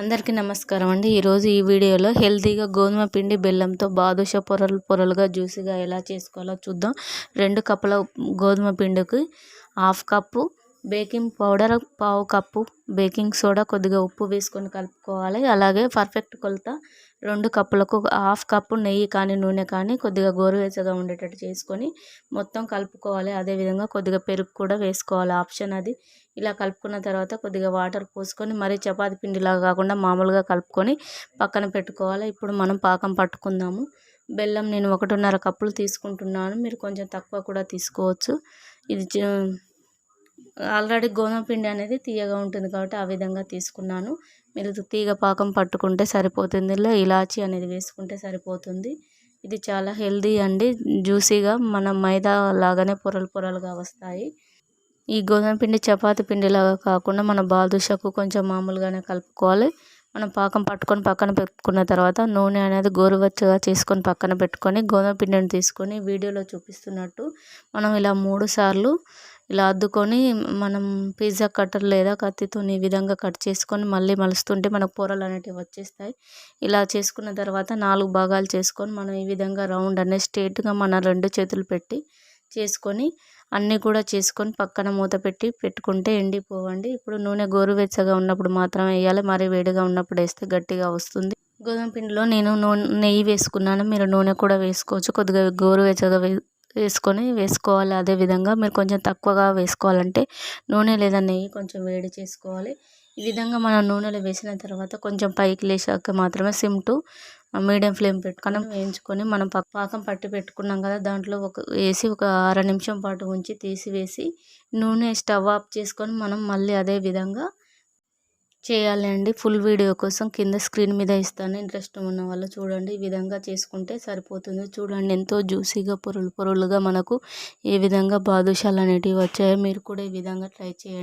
అందరికీ నమస్కారం అండి. ఈరోజు ఈ వీడియోలో హెల్తీగా గోధుమ పిండి బెల్లంతో బాదుషా పొరలు పొరలుగా జ్యూసీగా ఎలా చేసుకోవాలో చూద్దాం. రెండు కప్పుల గోధుమ పిండికి హాఫ్ కప్పు బేకింగ్ పౌడర్ పావు కప్పు బేకింగ్ సోడా కొద్దిగా ఉప్పు వేసుకొని కలుపుకోవాలి. అలాగే పర్ఫెక్ట్ కొలత రెండు కప్పులకు హాఫ్ కప్పు నెయ్యి కానీ నూనె కానీ కొద్దిగా గోరువెచ్చగా ఉండేటట్టు చేసుకొని మొత్తం కలుపుకోవాలి. అదేవిధంగా కొద్దిగా పెరుగు కూడా వేసుకోవాలి. ఆప్షన్ అది. ఇలా కలుపుకున్న తర్వాత కొద్దిగా వాటర్ పోసుకొని మరీ చపాతి పిండిలాగా కాకుండా మామూలుగా కలుపుకొని పక్కన పెట్టుకోవాలి. ఇప్పుడు మనం పాకం పట్టుకుందాము. బెల్లం నేను ఒకటిన్నర కప్పులు తీసుకుంటున్నాను. మీరు కొంచెం తక్కువ కూడా తీసుకోవచ్చు. ఇది ఆల్రెడీ గోధుమ పిండి అనేది తీయగా ఉంటుంది కాబట్టి ఆ విధంగా తీసుకున్నాను. మీరు తీగ పాకం పట్టుకుంటే సరిపోతుంది ఇలా ఇలాచీ అనేది వేసుకుంటే సరిపోతుంది. ఇది చాలా హెల్దీ అండి జ్యూసీగా మన మైదా లాగానే పొరలు పొరలుగా వస్తాయి. ఈ గోధుమ పిండి చపాతి పిండిలాగా కాకుండా మన బాదుషకు కొంచెం మామూలుగానే కలుపుకోవాలి. మనం పాకం పట్టుకొని పక్కన పెట్టుకున్న తర్వాత నూనె అనేది గోరువెచ్చగా చేసుకొని పక్కన పెట్టుకొని గోధుమ పిండిని తీసుకొని వీడియోలో చూపిస్తున్నట్టు మనం ఇలా మూడు సార్లు ఇలా అద్దుకొని మనం పిజ్జా కట్టర్ లేదా కత్తితో ఈ విధంగా కట్ చేసుకొని మళ్ళీ మలుస్తుంటే మనకు పొరలు అనేటివి వచ్చేస్తాయి. ఇలా చేసుకున్న తర్వాత నాలుగు భాగాలు చేసుకొని మనం ఈ విధంగా రౌండ్ అనేది స్ట్రేట్గా మన రెండు చేతులు పెట్టి చేసుకొని అన్నీ కూడా చేసుకొని పక్కన మూత పెట్టి పెట్టుకుంటే ఎండిపోవండి. ఇప్పుడు నూనె గోరువెచ్చగా ఉన్నప్పుడు మాత్రమే వేయాలి. మరీ వేడిగా ఉన్నప్పుడు వేస్తే గట్టిగా వస్తుంది. గోధుమ పిండిలో నేను నూనె నెయ్యి వేసుకున్నాను. మీరు నూనె కూడా వేసుకోవచ్చు. కొద్దిగా గోరువెచ్చగా వే వేసుకొని వేసుకోవాలి. అదేవిధంగా మీరు కొంచెం తక్కువగా వేసుకోవాలంటే నూనె లేదా నెయ్యి కొంచెం వేడి చేసుకోవాలి. ఈ విధంగా మనం నూనెలో వేసిన తర్వాత కొంచెం పైకి లేచాక మాత్రమే సిమ్ టు మీడియం ఫ్లేమ్ పెట్టుకొని వేయించుకొని మనం పాకం పట్టి పెట్టుకున్నాం కదా దాంట్లో ఒక వేసి ఒక అర నిమిషం పాటు ఉంచి తీసివేసి నూనె స్టవ్ ఆఫ్ చేసుకొని మనం మళ్ళీ అదే విధంగా చేయాలి అండి. ఫుల్ వీడియో కోసం కింద స్క్రీన్ మీద ఇస్తాను. ఇంట్రెస్ట్ ఉన్న వాళ్ళు చూడండి. ఈ విధంగా చేసుకుంటే సరిపోతుంది. చూడండి ఎంతో జ్యూసీగా పొరులు పొరులుగా మనకు ఏ విధంగా బాదుషాలు అనేటివి వచ్చాయో మీరు కూడా ఈ విధంగా ట్రై చేయండి.